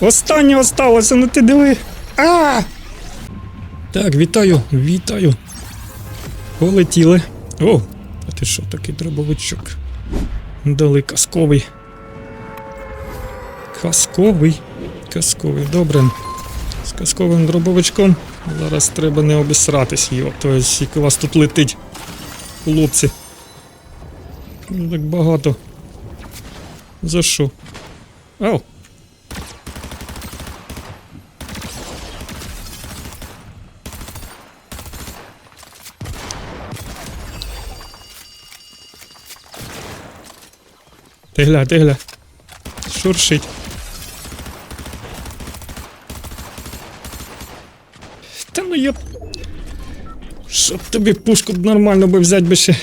Останнє осталося, ну ти диви. А! Так, вітаю, вітаю. Полетіли. О, а ти що такий дробовичок? Дали казковий. Казковий. Казковий, добре. З казковим дробовичком. Зараз треба не обісратись, йо. Тобто, як у вас тут летить, хлопці. Ну, Так багато. За що? Ау. Ти гля, ти гля. Шуршить. Та ну я. Щоб тобі пушку нормально би взяти би ще.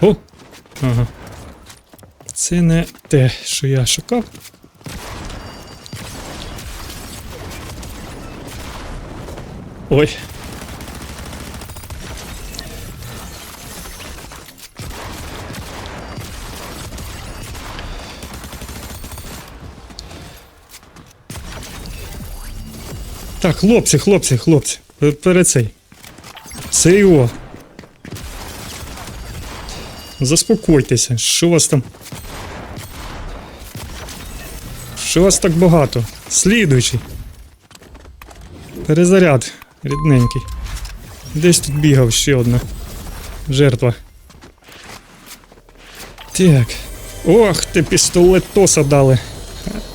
О! Ага. Це не те, що я шукав. Ой. Так, хлопці, хлопці, хлопці. пе- Перед цей. Це його. Заспокойтеся, що у вас там? Що вас так багато? Слідуючий. Перезаряд рідненький. Десь тут бігав ще одна жертва. Так. Ох, ти пістолетоса дали.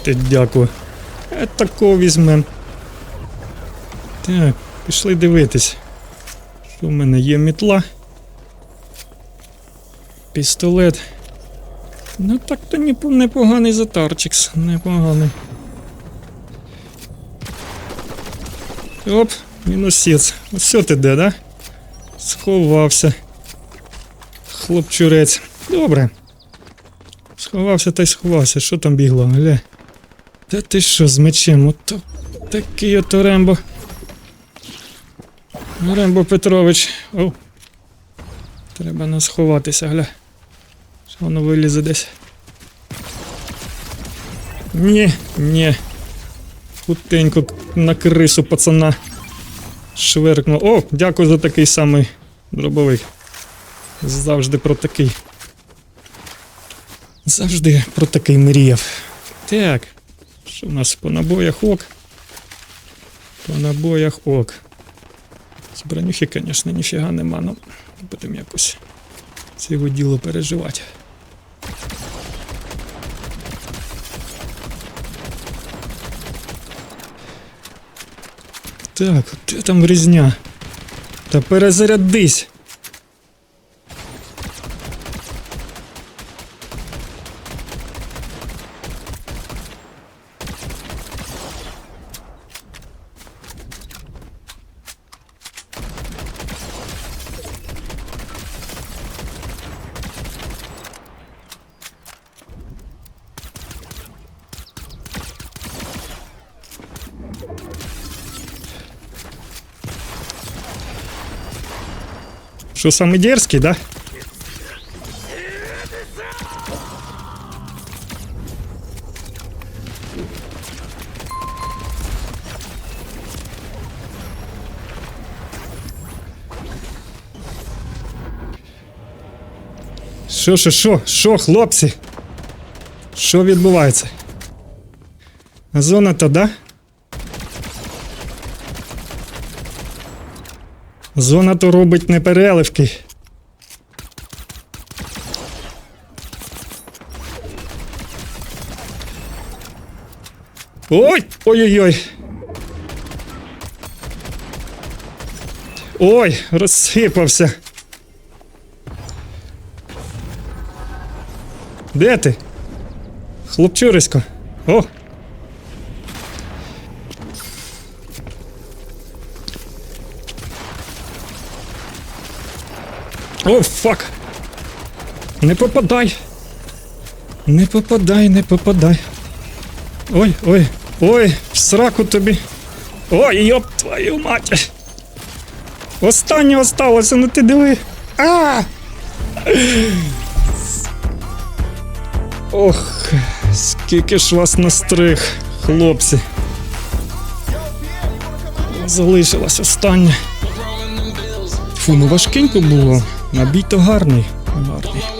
Ти дякую. А такого візьмем. Так, пішли дивитись. Що в мене є мітла. Пістолет. Ну так то непоганий затарчикс. Непоганий. Оп, мінусіц. Ось ти де, да? Сховався. Хлопчурець. Добре. Сховався та й сховався. Що там бігло? Гля. Та ти що з мечем? Ото такий ото Рембо. Рембо Петрович. О. Треба нас сховатися, гля. Що воно вилізе десь. Ні, ні. Хутенько на крису пацана. Шверкнув. О, дякую за такий самий дробовик. Завжди про такий. Завжди про такий мріяв. Так. Що в нас по набоях ок? По набоях ок. Бронюхи, звісно, ніфіга нема, але будемо якось це його діло переживати. Так, де там різня? Та перезарядись. Що саме дерзкий, да? Що, що, що, що, хлопці? Що відбувається? Зона то, да? Зона то робить непереливки. Ой! Ой-ой-ой! Ой, розсипався. Де ти? Хлопчурисько. О! О, фак! Не попадай! Не попадай, не попадай. Ой, ой, ой, в сраку тобі. Ой, йоп твою мать! Останнє осталося, ну ти диви. А! Ох, скільки ж вас настриг, хлопці. Залишилась остання. Фу, ну важкенько було. Набій то гарний. Гарний.